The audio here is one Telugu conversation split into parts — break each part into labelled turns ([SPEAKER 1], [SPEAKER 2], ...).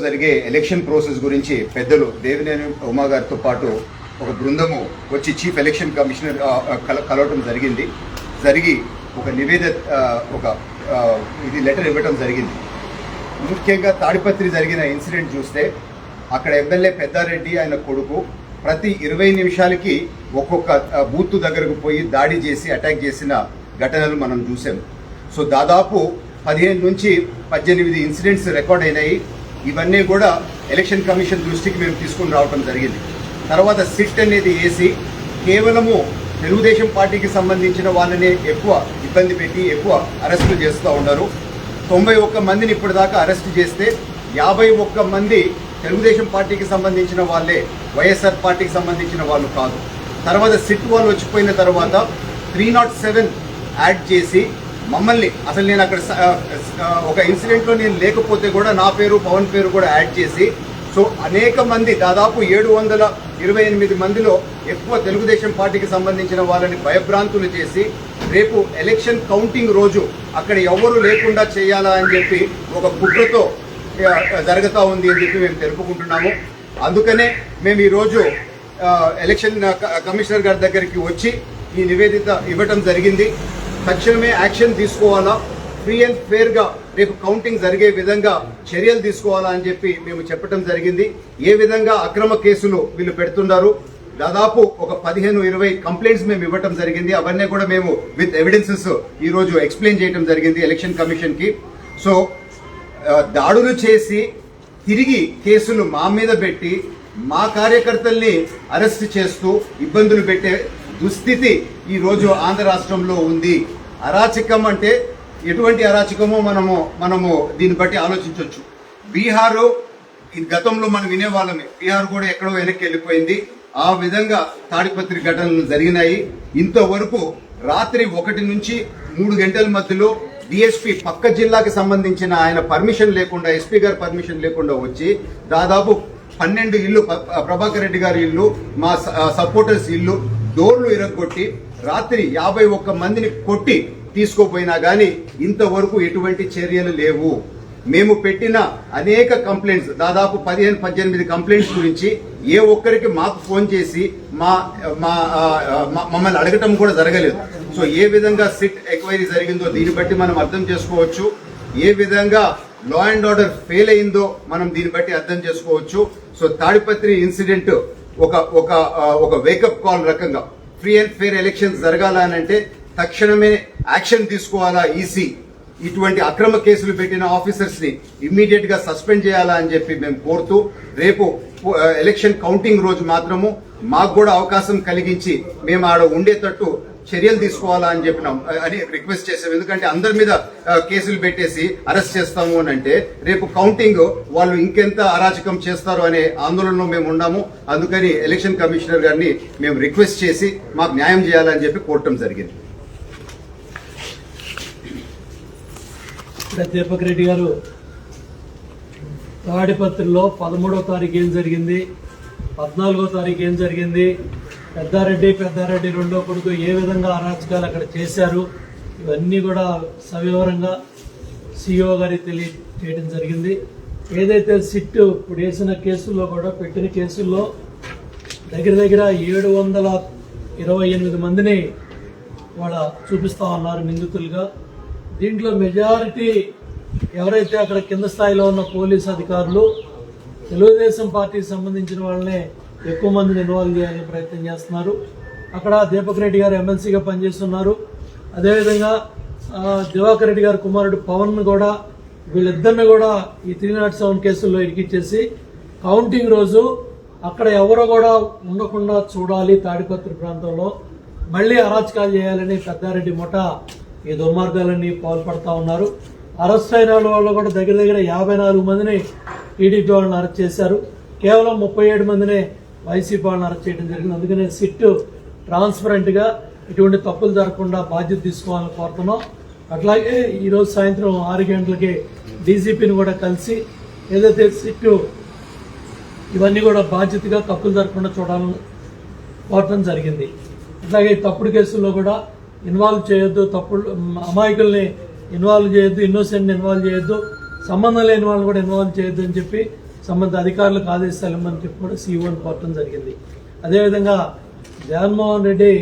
[SPEAKER 1] జరిగే ఎలక్షన్ ప్రాసెస్ గురించి పెద్దలు దేవినేని ఉమా గారితో పాటు ఒక బృందము వచ్చి చీఫ్ ఎలక్షన్ కమిషనర్ కల- కలవటం జరిగింది. జరిగి ఒక నివేద ఒక ఇది లెటర్ ఇవ్వటం జరిగింది. ముఖ్యంగా తాడిపత్రి జరిగిన ఇన్సిడెంట్ చూస్తే అక్కడ ఎమ్మెల్యే పెద్దారెడ్డి ఆయన కొడుకు ప్రతి ఇరవై నిమిషాలకి ఒక్కొక్క బూత్ దగ్గరకు పోయి దాడి చేసి అటాక్ చేసిన ఘటనలు మనం చూసాం. సో దాదాపు పదిహేను నుంచి పద్దెనిమిది ఇన్సిడెంట్స్ రికార్డ్ అయినాయి. ఇవన్నీ కూడా ఎలక్షన్ కమిషన్ దృష్టికి మేము తీసుకుని రావడం జరిగింది. తర్వాత సిట్ అనేది వేసి కేవలము తెలుగుదేశం పార్టీకి సంబంధించిన వాళ్ళనే ఎక్కువ ఇబ్బంది పెట్టి ఎక్కువ అరెస్టులు చేస్తూ ఉన్నారు. తొంభై ఒక్క మందిని ఇప్పటిదాకా అరెస్ట్ చేస్తే యాభై ఒక్క మంది తెలుగుదేశం పార్టీకి సంబంధించిన వాళ్ళే వైఎస్ఆర్ పార్టీకి సంబంధించిన వాళ్ళు కాదు. తర్వాత సిట్ వాళ్ళు వచ్చిపోయిన తర్వాత త్రీ నాట్ సెవెన్ యాడ్ చేసి మమ్మల్ని అసలు నేను అక్కడ ఒక ఇన్సిడెంట్లో నేను లేకపోతే కూడా నా పేరు పవన్ పేరు కూడా యాడ్ చేసి సో అనేక మంది దాదాపు ఏడు వందల ఇరవై ఎనిమిది మందిలో ఎక్కువ తెలుగుదేశం పార్టీకి సంబంధించిన వాళ్ళని భయభ్రాంతులు చేసి రేపు ఎలక్షన్ కౌంటింగ్ రోజు అక్కడ ఎవరు లేకుండా చేయాలా అని చెప్పి ఒక కుట్రతో జరుగుతూ ఉంది అని చెప్పి మేము తెలుపుకుంటున్నాము. అందుకనే మేము ఈరోజు ఎలక్షన్ కమిషనర్ గారి దగ్గరికి వచ్చి ఈ నివేదిక ఇవ్వటం జరిగింది. తక్షణమే యాక్షన్ తీసుకోవాలా? ఫ్రీ అండ్ ఫేర్గా రేపు కౌంటింగ్ జరిగే విధంగా చర్యలు తీసుకోవాలా అని చెప్పి మేము చెప్పడం జరిగింది. ఏ విధంగా అక్రమ కేసులు వీళ్ళు పెడుతున్నారు? దాదాపు ఒక పదిహేను ఇరవై కంప్లైంట్స్ మేము ఇవ్వటం జరిగింది. అవన్నీ కూడా మేము విత్ ఎవిడెన్సెస్ ఈరోజు ఎక్స్ప్లెయిన్ చేయడం జరిగింది ఎలక్షన్ కమిషన్కి. సో దాడులు చేసి తిరిగి కేసులు మా మీద పెట్టి మా కార్యకర్తల్ని అరెస్ట్ చేస్తూ ఇబ్బందులు పెట్టే దుస్థితి ఈరోజు ఆంధ్ర రాష్ట్రంలో ఉంది. అరాచకం అంటే ఎటువంటి అరాచకమో మనము మనము దీన్ని బట్టి ఆలోచించవచ్చు బీహారు గతంలో మనం వినేవాళ్ళమే. బీహార్ కూడా ఎక్కడో వెనక్కి వెళ్ళిపోయింది. ఆ విధంగా తాడిపత్రి ఘటనలు జరిగినాయి. ఇంతవరకు రాత్రి ఒకటి నుంచి మూడు గంటల మధ్యలో డిఎస్పీ పక్క జిల్లాకి సంబంధించిన ఆయన పర్మిషన్ లేకుండా ఎస్పీ గారు పర్మిషన్ లేకుండా వచ్చి దాదాపు పన్నెండు ఇల్లు ప్రభాకర్ రెడ్డి గారి ఇల్లు మా స- సపోర్టర్స్ ఇల్లు డోర్లు ఇరగొట్టి రాత్రి యాభై ఒక్క మందిని కొట్టి తీసుకోపోయినా కానీ ఇంతవరకు ఎటువంటి చర్యలు లేవు. మేము పెట్టిన అనేక కంప్లైంట్స్ దాదాపు పదిహేను పద్దెనిమిది కంప్లైంట్స్ గురించి ఏ ఒక్కరికి మాకు ఫోన్ చేసి మా మా మమ్మల్ని అడగటం కూడా జరగలేదు. సో ఏ విధంగా సిట్ ఎంక్వైరీ జరిగిందో దీన్ని బట్టి మనం అర్థం చేసుకోవచ్చు. ఏ విధంగా లా అండ్ ఆర్డర్ ఫెయిల్ అయిందో మనం దీన్ని బట్టి అర్థం చేసుకోవచ్చు. సో తాడిపత్రి ఇన్సిడెంట్ ఒక ఒక ఒక వేకప్ కాల్ రకంగా. ఫ్రీ అండ్ ఫెయిర్ ఎలక్షన్స్ జరగాలనంటే అంటే తక్షణమే యాక్షన్ తీసుకోవాలా ఈసీ? ఇటువంటి అక్రమ కేసులు పెట్టిన ఆఫీసర్స్ని ఇమ్మీడియట్గా సస్పెండ్ చేయాలా అని చెప్పి మేము కోరుతూ రేపు ఎలక్షన్ కౌంటింగ్ రోజు మాత్రము మాకు కూడా అవకాశం కలిగించి మేము ఆడ ఉండేటట్టు చర్యలు తీసుకోవాలా అని చెప్పినాం అని రిక్వెస్ట్ చేసాం ఎందుకంటే అందరి మీద కేసులు పెట్టేసి అరెస్ట్ చేస్తాము అని అంటే రేపు కౌంటింగ్ వాళ్ళు ఇంకెంత అరాచకం చేస్తారు అనే ఆందోళనలో మేము ఉన్నాము. అందుకని ఎలక్షన్ కమిషనర్ గారిని మేము రిక్వెస్ట్ చేసి మాకు న్యాయం చేయాలని చెప్పి కోరటం జరిగింది.
[SPEAKER 2] దీపక్ రెడ్డి గారు తాడిపత్రిలో పదమూడవ తారీఖు ఏం జరిగింది పద్నాలుగో తారీఖు ఏం జరిగింది పెద్దారెడ్డి పెద్దారెడ్డి రెండో కొడుకు ఏ విధంగా అరాచకాలు అక్కడ చేశారు ఇవన్నీ కూడా సవివరంగా సిఇఓ గారికి తెలియజేయడం జరిగింది. ఏదైతే సిట్ ఇప్పుడు వేసిన కేసుల్లో కూడా పెట్టిన కేసుల్లో దగ్గర దగ్గర ఏడు వందల ఇరవై ఎనిమిది మందిని వాళ్ళ చూపిస్తా ఉన్నారు నిందితులుగా. దీంట్లో మెజారిటీ ఎవరైతే అక్కడ కింద స్థాయిలో ఉన్న పోలీస్ అధికారులు తెలుగుదేశం పార్టీకి సంబంధించిన వాళ్ళనే ఎక్కువ మందిని ఇన్వాల్వ్ చేయాలని ప్రయత్నం చేస్తున్నారు. అక్కడ దీపక్ రెడ్డి గారు ఎమ్మెల్సీగా పనిచేస్తున్నారు. అదేవిధంగా దివాకర్ రెడ్డి గారు కుమారుడు పవన్ కూడా వీళ్ళిద్దరిని కూడా ఈ త్రీ నాట్ సెవెన్ కేసుల్లో ఇరికిచ్చేసి కౌంటింగ్ రోజు అక్కడ ఎవరు కూడా ఉండకుండా చూడాలి తాడిపత్రి ప్రాంతంలో. మళ్ళీ అరాచకాలు చేయాలని పెద్దారెడ్డి ముఠ ఈ దుర్మార్గాలన్నీ పాల్పడతా ఉన్నారు. అరెస్ట్ అయిన వాళ్ళు కూడా దగ్గర దగ్గర యాభై నాలుగు మందిని టీడీపీ వాళ్ళని అరెస్ట్ చేశారు. కేవలం ముప్పై ఏడు మందినే వైసీపీ వాళ్ళని అరెస్ట్ చేయడం జరిగింది. అందుకనే సిట్ ట్రాన్స్పరెంట్గా ఇటువంటి తప్పులు జరగకుండా బాధ్యత తీసుకోవాలని కోరుతున్నాం. అట్లాగే ఈరోజు సాయంత్రం ఆరు గంటలకి డీజీపీని కూడా కలిసి ఏదైతే సిట్ ఇవన్నీ కూడా బాధ్యతగా తప్పులు జరగకుండా చూడాలని కోరటం జరిగింది. అట్లాగే తప్పుడు కేసుల్లో కూడా ఇన్వాల్వ్ చేయొద్దు తప్పుడు అమాయకుల్ని ఇన్వాల్వ్ చేయొద్దు ఇన్నోసెంట్ని ఇన్వాల్వ్ చేయొద్దు సంబంధం లేని వాళ్ళని కూడా ఇన్వాల్వ్ చేయొద్దు అని చెప్పి సంబంధిత అధికారులకు ఆదేశాలు ఇవ్వమని చెప్పి కూడా సీఓని కోరటం జరిగింది. అదేవిధంగా జగన్మోహన్ రెడ్డి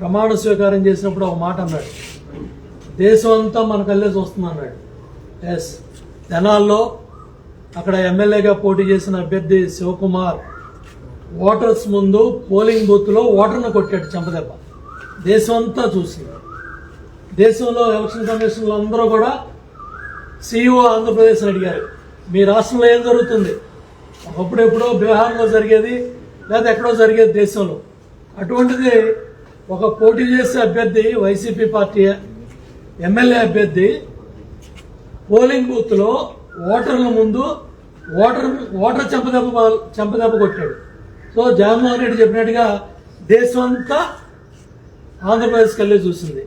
[SPEAKER 2] ప్రమాణ స్వీకారం చేసినప్పుడు ఒక మాట అన్నాడు. దేశం అంతా మన కళ్ళే చూస్తుంది అన్నాడు. ఎస్ జనాల్లో అక్కడ ఎమ్మెల్యేగా పోటీ చేసిన అభ్యర్థి శివకుమార్ ఓటర్స్ ముందు పోలింగ్ బూత్లో ఓటర్ను కొట్టాడు చెంపదెబ్బ. దేశం అంతా చూసింది. దేశంలో ఎలక్షన్ కమిషన్లు అందరూ కూడా సిఇఓ ఆంధ్రప్రదేశ్ అడిగారు. మీ రాష్ట్రంలో ఏం జరుగుతుంది? ఒకప్పుడెప్పుడో బీహార్లో జరిగేది లేదా ఎక్కడో జరిగేది దేశంలో. అటువంటిది ఒక పోటీ చేసే అభ్యర్థి వైసీపీ పార్టీ ఎమ్మెల్యే అభ్యర్థి పోలింగ్ బూత్లో ఓటర్ల ముందు ఓటర్ ఓటర్ చెంపదెబ్బ చెంపదెబ్బ కొట్టాడు. సో జగన్మోహన్ రెడ్డి చెప్పినట్టుగా దేశం అంతా ఆంధ్రప్రదేశ్కి వెళ్ళి చూసింది.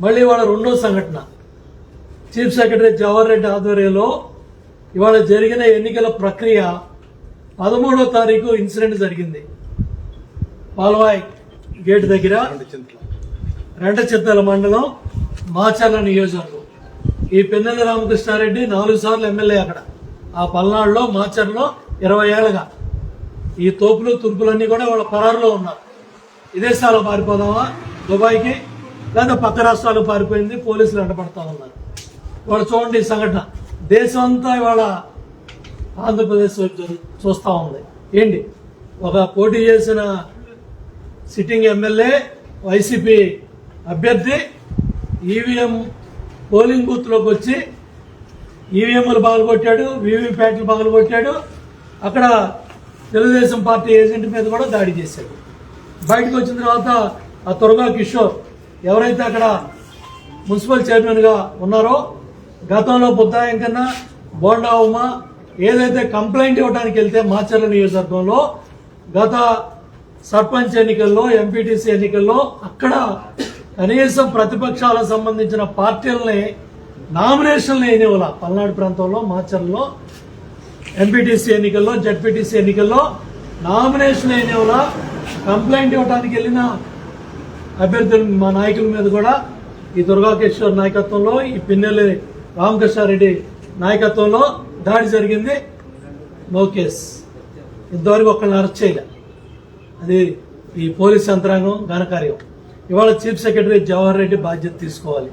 [SPEAKER 2] మళ్ళీ వాళ్ళ రెండో సంఘటన. చీఫ్ సెక్రటరీ జవహర్ రెడ్డి ఆధ్వర్యంలో ఇవాళ జరిగిన ఎన్నికల ప్రక్రియ పదమూడో తారీఖు ఇన్సిడెంట్ జరిగింది. పాల్వాయ్ గేట్ దగ్గర రెంటచిత్తల మండలం మాచర్ల నియోజకవర్గం. ఈ పెన్నెల రామకృష్ణారెడ్డి నాలుగు సార్లు ఎమ్మెల్యే అక్కడ. ఆ పల్నాడులో మాచర్లో ఇరవై ఏళ్ళగా. ఈ తోపులు తుర్పులన్నీ కూడా వాళ్ళ పరారులో ఉన్నారు. విదేశాలు పారిపోదామా? దుబాయ్కి లేదా పక్క రాష్ట్రాలకు పారిపోయింది పోలీసులు వెంటబడతా ఉన్నారు. వాళ్ళు చూడండి ఈ సంఘటన. దేశం అంతా ఇవాళ ఆంధ్రప్రదేశ్ వైపు చూస్తా ఉంది. ఏంటి? ఒక పోటీ చేసిన సిట్టింగ్ ఎమ్మెల్యే వైసీపీ అభ్యర్థి ఈవీఎం పోలింగ్ బూత్లోకి వచ్చి ఈవీఎంలు పగలగొట్టాడు వీవీప్యాట్లు పగలగొట్టాడు అక్కడ తెలుగుదేశం పార్టీ ఏజెంట్ మీద కూడా దాడి చేశాడు. బయటకు వచ్చిన తర్వాత ఆ త్వరగా కిషోర్ ఎవరైతే అక్కడ మున్సిపల్ చైర్మన్గా ఉన్నారో గతంలో బుద్ధాయం కన్నా బోండా ఉమా ఏదైతే కంప్లైంట్ ఇవ్వడానికి వెళ్తే మాచర్ల నియోజకవర్గంలో గత సర్పంచ్ ఎన్నికల్లో ఎంపీటీసీ ఎన్నికల్లో అక్కడ కనీసం ప్రతిపక్షాలకు సంబంధించిన పార్టీలని నామినేషన్లు వేయనివ్వాల. పల్నాడు ప్రాంతంలో మాచర్లో ఎంపీటీసీ ఎన్నికల్లో జడ్పీటీసీ ఎన్నికల్లో నామినేషన్ వేయనివ్వాల. కంప్లైంట్ ఇవ్వడానికి వెళ్ళిన అభ్యర్థులు మా నాయకుల మీద కూడా ఈ దుర్గాకేశ్వర్ నాయకత్వంలో ఈ పిన్నెల్లి రామకృష్ణారెడ్డి నాయకత్వంలో దాడి జరిగింది. No case. ఇంతవరకు ఒకళ్ళని అరెస్ట్ చేయలే. అది ఈ పోలీస్ యంత్రాంగం ఘనకార్యం ఇవాళ చీఫ్ సెక్రటరీ జవహర్ రెడ్డి బాధ్యత తీసుకోవాలి.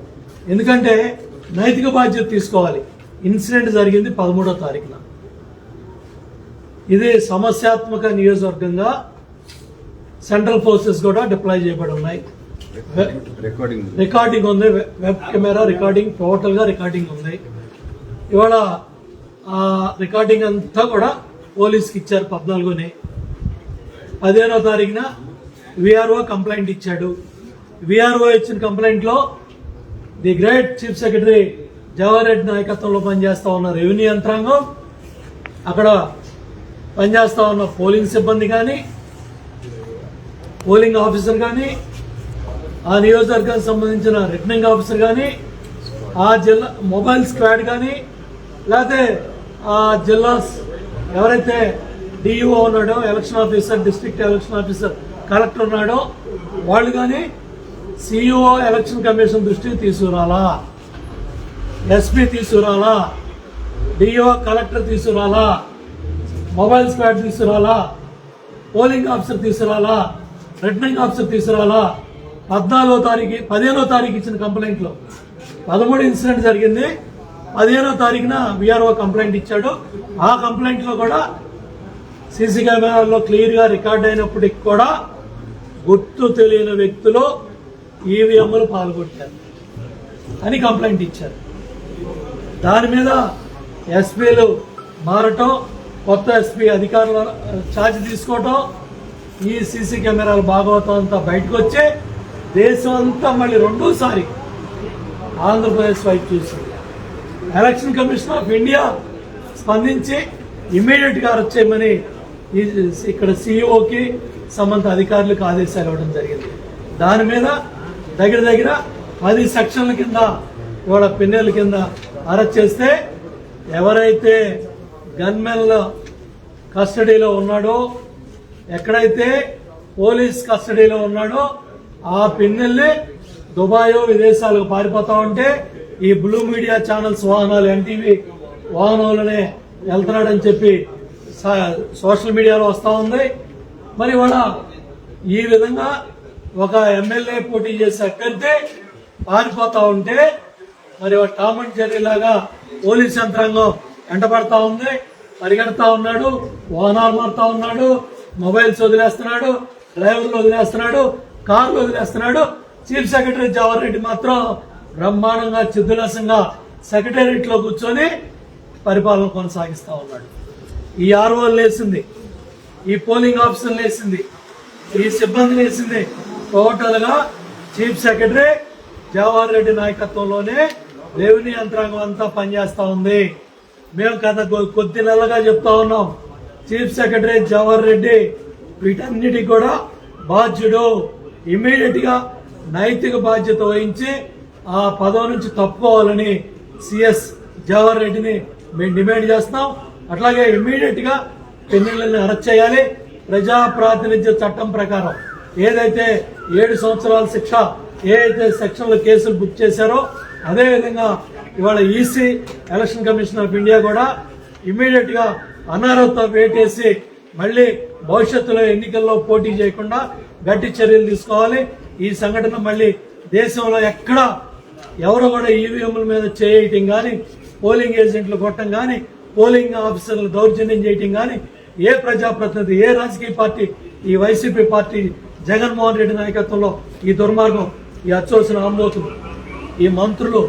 [SPEAKER 2] ఎందుకంటే నైతిక బాధ్యత తీసుకోవాలి. ఇన్సిడెంట్ జరిగింది పదమూడో తారీఖున. ఇది సమస్యాత్మక నియోజకవర్గంగా సెంట్రల్ ఫోర్సెస్ కూడా డిప్లాయ్ చేయబడి ఉన్నాయి.
[SPEAKER 1] రికార్డింగ్
[SPEAKER 2] రికార్డింగ్ ఉంది. వెబ్ కెమెరా రికార్డింగ్ టోటల్గా రికార్డింగ్ ఉంది. ఇవాళ ఆ రికార్డింగ్ అంతా కూడా పోలీస్కి ఇచ్చారు పద్నాలుగుని. పదిహేనో తారీఖున విఆర్ఓ కంప్లైంట్ ఇచ్చాడు. విఆర్ఓ ఇచ్చిన కంప్లైంట్లో the great chief secretary Jawahar Reddy నాయకత్వంలో పనిచేస్తా ఉన్న రెవెన్యూ యంత్రాంగం అక్కడ పనిచేస్తా ఉన్న పోలింగ్ సిబ్బంది కానీ పోలింగ్ ఆఫీసర్ కానీ ఆ నియోజకవర్గానికి సంబంధించిన రిటర్నింగ్ ఆఫీసర్ కానీ ఆ జిల్లా మొబైల్ స్క్వాడ్ కానీ లేకపోతే ఆ జిల్లా ఎవరైతే డిఈఓ ఉన్నాడో election officer district election officer collector ఉన్నాడో వాళ్ళు కానీ C E O election commission దృష్టికి తీసుకురాలా? ఎస్పీ తీసుకురాలా? డిఓ కలెక్టర్ తీసుకురాలా? మొబైల్ స్క్వాడ్ తీసుకురాలా? పోలింగ్ ఆఫీసర్ తీసుకురాలా? రిటర్నింగ్ ఆఫీసర్ తీసుకురాలా పద్నాలుగో తారీఖు పదిహేనో తారీఖు ఇచ్చిన కంప్లైంట్లో పదమూడు ఇన్సిడెంట్ జరిగింది. పదిహేనో తారీఖున విఆర్ఓ కంప్లైంట్ ఇచ్చాడు. ఆ కంప్లైంట్లో కూడా సీసీ కెమెరాల్లో క్లియర్గా రికార్డ్ అయినప్పటికి కూడా గుర్తు తెలియని వ్యక్తులు ఈవీఎంలు పాల్గొట్టారు అని కంప్లైంట్ ఇచ్చారు. దాని మీద ఎస్పీలు మారటం కొత్త ఎస్పీ అధికారుల ఛార్జ్ uh, తీసుకోవటం ఈ సీసీ కెమెరాల భాగవతం అంతా బయటకు వచ్చి దేశం అంతా మళ్ళీ రెండోసారి ఆంధ్రప్రదేశ్ వైపు చూసింది. ఎలక్షన్ కమిషన్ ఆఫ్ ఇండియా స్పందించి ఇమీడియట్గా ఇక్కడ సిఇఓకి సంబంధ అధికారులకు ఆదేశాలు ఇవ్వడం జరిగింది. దాని మీద దగ్గర దగ్గర పది సెక్షన్ల కింద ఇవాళ పిన్నెల కింద అరెస్ట్ చేస్తే ఎవరైతే గన్మెన్ల కస్టడీలో ఉన్నాడో ఎక్కడైతే పోలీస్ కస్టడీలో ఉన్నాడో ఆ పిన్నెల్ని దుబాయో విదేశాలకు పారిపోతా ఉంటే ఈ బ్లూ మీడియా ఛానల్స్ వాహనాలు ఎన్టీవీ వాహనంలోనే వెళ్తున్నాడని చెప్పి సోషల్ మీడియాలో వస్తూ ఉంది. మరి వాళ్ళ ఈ విధంగా ఒక ఎమ్మెల్యే పోటీ చేసే అభ్యర్థి పారిపోతా ఉంటే మరి ఒక టామ్ అండ్ లాగా పోలీస్ యంత్రాంగం వెంటబడతా ఉంది పరిగెడతా ఉన్నాడు వాహనాలు మారుతా ఉన్నాడు. మొబైల్స్ వదిలేస్తున్నాడు డ్రైవర్లు వదిలేస్తున్నాడు కార్లు వదిలేస్తున్నాడు. చీఫ్ సెక్రటరీ జవహర్ రెడ్డి మాత్రం బ్రహ్మాండంగా చిద్దులసంగా సెక్రటేరియట్లో కూర్చొని పరిపాలన కొనసాగిస్తూ ఉన్నాడు. ఈ ఆర్ఓ లేసింది ఈ పోలింగ్ ఆఫీసర్లు లేసింది ఈ సిబ్బంది లేసింది. టోటల్గా చీఫ్ సెక్రటరీ జవహర్ రెడ్డి నాయకత్వంలోనే రెవెన్యూ యంత్రాంగం అంతా పనిచేస్తూ ఉంది. మేము గత కొద్ది నెలలుగా చెప్తా ఉన్నాం. చీఫ్ సెక్రటరీ జవహర్ రెడ్డి వీటన్నిటికి కూడా బాధ్యుడు. ఇమీడియట్గా నైతిక బాధ్యత వహించి ఆ పదవి నుంచి తప్పుకోవాలని సిఎస్ జవహర్ రెడ్డిని మేము డిమాండ్ చేస్తున్నాం. అట్లాగే ఇమీడియట్గా పెన్నులను అరెస్ట్ చేయాలి. ప్రజా ప్రాతినిధ్య చట్టం ప్రకారం ఏదైతే ఏడు సంవత్సరాల శిక్ష ఏదైతే సెక్షన్లో కేసులు బుక్ చేశారో అదేవిధంగా ఇవాళ EC election commission of India కూడా ఇమీడియట్ అనర్హత వేటేసి మళ్ళీ భవిష్యత్తులో ఎన్నికల్లో పోటీ చేయకుండా గట్టి చర్యలు తీసుకోవాలి. ఈ సంఘటన మళ్ళీ దేశంలో ఎక్కడ ఎవరు కూడా ఈవీఎంల మీద చేయటం కానీ పోలింగ్ ఏజెంట్లు కొట్టడం కానీ పోలింగ్ ఆఫీసర్లు దౌర్జన్యం చేయటం కానీ ఏ ప్రజాప్రతినిధి ఏ రాజకీయ పార్టీ ఈ వైసీపీ పార్టీ జగన్మోహన్ రెడ్డి నాయకత్వంలో ఈ దుర్మార్గం ఈ అచ్చోసిన ఆంబోతులు ఈ మంత్రులు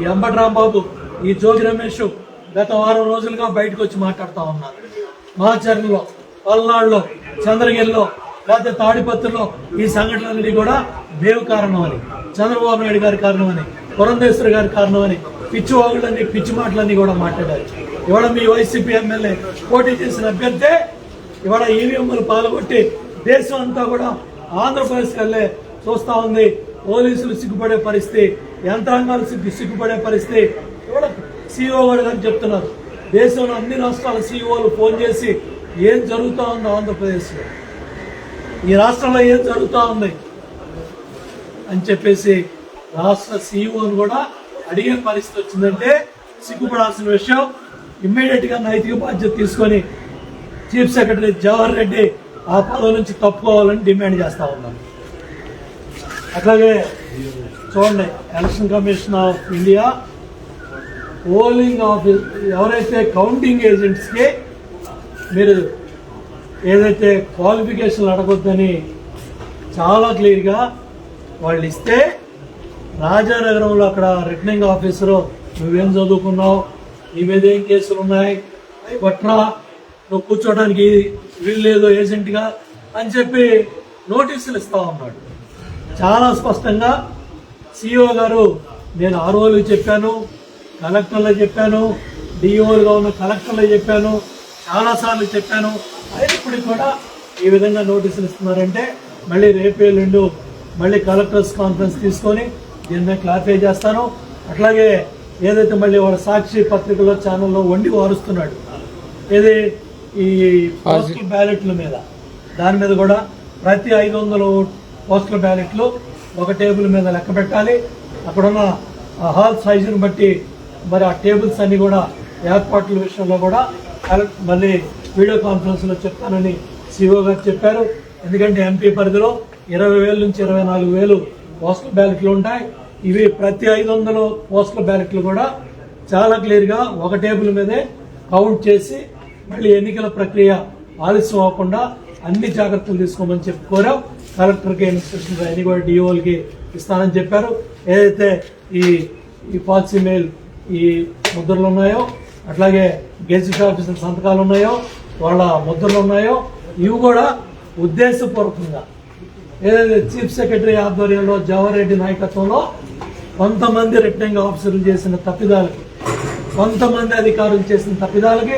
[SPEAKER 2] ఈ అంబటరాంబాబు ఈ జోగి రమేష్ గత వారం రోజులుగా బయటకు వచ్చి మాట్లాడుతూ ఉన్నారు మాచర్లలో పల్నాడులో చంద్రగిరిలో లేకపోతే తాడిపత్రిలో ఈ సంఘటనలన్నీ కూడా మేము కారణమని చంద్రబాబు నాయుడు గారి కారణమని పురంధేశ్వరి గారి కారణమని పిచ్చి వాగులన్నీ పిచ్చి మాటలన్నీ కూడా మాట్లాడారు. ఇవాళ మీ వైసీపీ ఎమ్మెల్యే పోటీ చేసిన అభ్యర్థే ఇవాళ ఈవీఎంలు పాల్గొట్టి దేశం అంతా కూడా ఆంధ్రప్రదేశ్ కల్లే చూస్తా ఉంది. పోలీసులు సిగ్గుపడే పరిస్థితి యంత్రాంగాలు సిగ్గు సిగ్గుపడే పరిస్థితి. ఇవాళ సీఈఓ గారు చెప్తున్నారు. దేశంలో అన్ని రాష్ట్రాల సీఈఓలు ఫోన్ చేసి ఏం జరుగుతూ ఉందో ఆంధ్రప్రదేశ్లో. ఈ రాష్ట్రంలో ఏం జరుగుతూ ఉంది అని చెప్పేసి రాష్ట్ర సీఈఓని కూడా అడిగే పరిస్థితి వచ్చిందంటే సిగ్గుపడాల్సిన విషయం ఇమ్మీడియట్గా నైతిక బాధ్యత తీసుకొని చీఫ్ సెక్రటరీ జవహర్ రెడ్డి ఆ పదవి నుంచి తప్పుకోవాలని డిమాండ్ చేస్తూ ఉన్నాం. అట్లాగే చూడండి election commission of India polling office ఎవరైతే కౌంటింగ్ ఏజెంట్స్కి మీరు ఏదైతే క్వాలిఫికేషన్లు అడగొద్దని చాలా క్లియర్గా వాళ్ళు ఇస్తే రాజానగరంలో అక్కడ రిటర్నింగ్ ఆఫీసరు నువ్వేం చదువుకున్నావు? నీ మీద ఏం కేసులు ఉన్నాయి? అవి పట్రా నువ్వు కూర్చోడానికి వీలు లేదు ఏజెంట్గా అని చెప్పి నోటీసులు ఇస్తా ఉన్నాడు. చాలా స్పష్టంగా సిఇఓ గారు నేను ఆర్ఓలకు చెప్పాను కలెక్టర్లో చెప్పాను డిఓలుగా ఉన్న కలెక్టర్లో చెప్పాను చాలాసార్లు చెప్పాను. అయినప్పటికీ కూడా ఈ విధంగా నోటీసులు ఇస్తున్నారంటే మళ్ళీ రేపు ఎల్లుండు మళ్ళీ కలెక్టర్స్ కాన్ఫరెన్స్ తీసుకొని దీని మీద క్లారిఫై చేస్తాను. అట్లాగే ఏదైతే మళ్ళీ వాళ్ళ సాక్షి పత్రికలో ఛానల్లో వండి వారుస్తున్నాడు ఏది ఈ పోస్టల్ బ్యాలెట్ల మీద దాని మీద కూడా ప్రతి ఐదు వందలు పోస్టల్ బ్యాలెట్లు ఒక టేబుల్ మీద లెక్క పెట్టాలి. అక్కడున్న ఆ హాల్ సైజుని బట్టి మరి ఆ టేబుల్స్ అన్ని కూడా ఏర్పాట్ల విషయంలో కూడా మళ్ళీ వీడియో కాన్ఫరెన్స్లో చెప్తానని సిఓ గారు చెప్పారు. ఎందుకంటే ఎంపీ పరిధిలో ఇరవై వేల నుంచి ఇరవై నాలుగు వేలు పోస్టల్ బ్యాలెట్లు ఉంటాయి. ఇవి ప్రతి ఐదు వందలు పోస్టల్ బ్యాలెట్లు కూడా చాలా క్లియర్గా ఒక టేబుల్ మీదే కౌంట్ చేసి మళ్ళీ ఎన్నికల ప్రక్రియ ఆలస్యం అవ్వకుండా అన్ని జాగ్రత్తలు తీసుకోమని చెప్పి కోరాం. కలెక్టర్కి ఇన్స్ట్రక్షన్స్ అన్ని కూడా డిఓలకి ఇస్తానని చెప్పారు. ఏదైతే ఈ ఈ పాలసీ మెయిల్ ఈ ముద్రలు ఉన్నాయో అట్లాగే గెజిట్ ఆఫీసర్ సంతకాలు ఉన్నాయో వాళ్ళ ముద్రలు ఉన్నాయో ఇవి కూడా ఉద్దేశపూర్వకంగా. ఏదైతే చీఫ్ సెక్రటరీ ఆధ్వర్యంలో జవహర్ రెడ్డి నాయకత్వంలో కొంతమంది రిటర్నింగ్ ఆఫీసర్లు చేసిన తప్పిదాలకి కొంతమంది అధికారులు చేసిన తప్పిదాలకి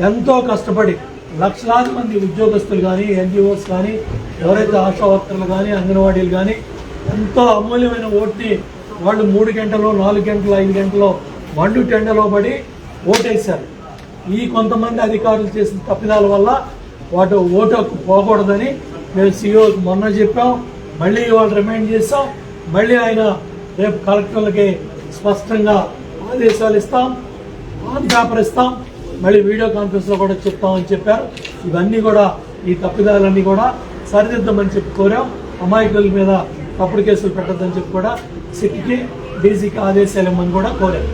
[SPEAKER 2] ఎంతో కష్టపడి లక్షలాది మంది ఉద్యోగస్తులు కానీ ఎన్జిఓస్ కానీ ఎవరైతే ఆశా వర్కర్లు కానీ అంగన్వాడీలు కానీ ఎంతో అమూల్యమైన ఓటుని వాళ్ళు మూడు గంటలు నాలుగు గంటలు ఐదు గంటలు వండు టెండలో పడి ఓటేశారు. ఈ కొంతమంది అధికారులు చేసిన తప్పిదాల వల్ల వాటి ఓటు పోకూడదని మేము సీఈఓకి మొన్న చెప్పాం. మళ్ళీ వాళ్ళు రిమైండ్ చేస్తాం. మళ్ళీ ఆయన రేపు కలెక్టర్లకి స్పష్టంగా ఆదేశాలు ఇస్తాం. ఆన్ పేపర్ ఇస్తాం. మళ్ళీ వీడియో కాన్ఫరెన్స్లో కూడా చెప్తామని చెప్పారు. ఇవన్నీ కూడా ఈ తప్పిదాలన్నీ కూడా సరిదిద్దామని చెప్పి కోరాం. అమాయకుల మీద తప్పుడు కేసులు పెట్టద్దని చెప్పి కూడా సిట్కి డీసీకి ఆదేశాలు ఇవ్వమని కూడా కోరాం.